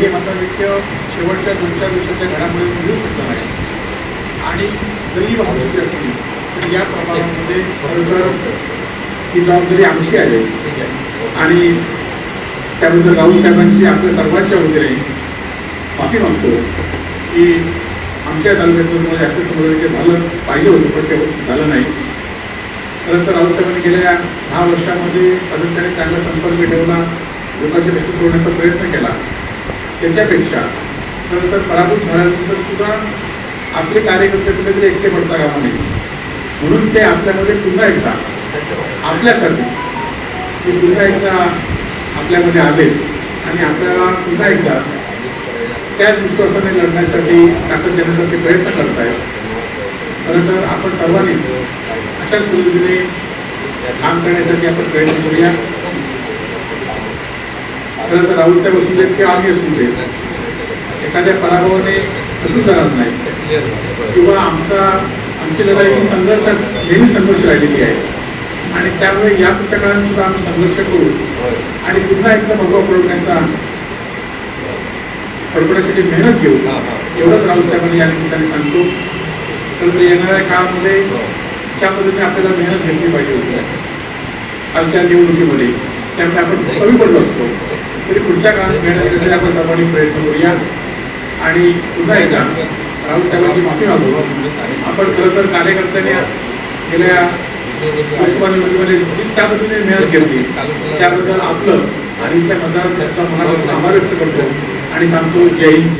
हे मताधिक्य शेवटच्या दोन चार दिवसाच्या घडामुळे मिळू शकत नाही. आणि जरी भावस्थिती असली तर या प्रमाणामध्ये खरं तर ही जबाबदारी आमची आहे. आणि त्याबद्दल राऊत साहेबांची आपल्या सर्वांच्या वतीने माफी मागतो की आमच्या तालुक्यातून मला जास्त समजलं झालं पाहिजे होतं पण ते झालं नाही. खरं तर राऊत साहेबांनी गेल्या दहा वर्षामध्ये सातत्याने चांगला संपर्क ठेवला लोकांचे प्रश्न सोडण्याचा प्रयत्न केला. त्याच्यापेक्षा. खरं तर पराभूत झाल्यानंतर सुद्धा आपले कार्यकर्ते कुठेतरी एकटे पडता कामा नये म्हणून ते आपल्यामध्ये पुन्हा एकदा आपल्यासाठी ते पुन्हा एकदा आपल्यामध्ये आले आणि आपल्याला पुन्हा एकदा त्याच विश्वासाने लढण्यासाठी ताकद ते प्रयत्न करतायत. खरं तर आपण सर्वांनी अशाच पद्धतीने काम करण्यासाठी आपण प्रयत्न करूया. खरं तर राऊतसाहेब असू देत किंवा आम्ही असू देत एखाद्या पराभवाने असू जाणार नाही. किंवा आमचा आमची लढाई ही संघर्षात नेहमी संघर्ष राहिलेली आहे. आणि त्यामुळे या पुढच्या सुद्धा आम्ही संघर्ष करू. आणि पुन्हा एकदा भगवा पडवण्याचा पडपण्यासाठी मेहनत घेऊ. एवढंच राऊत साहेबांनी या निमित्ताने सांगतो. तर येणाऱ्या काळामध्ये त्या पद्धतीने आपल्याला मेहनत घेतली पाहिजे होती कालच्या निवडणुकीमध्ये त्यामुळे आपण कमी पडलो असतो तरी पुढच्या काळात मेहनत घेण्यासाठी आपण सर्वांनी प्रयत्न करूया. आणि पुन्हा एकदा राहुल साहेबांची माफी मागू. आपण खरं तर कार्यकर्त्यांनी गेल्या लोकसभा निवडणुकीमध्ये त्या पद्धतीने मेहनत घेतली. त्याबद्दल आपलं आणि त्या मतदारांचा मनापासून आभार व्यक्त करतो आणि सांगतो जय हिंद.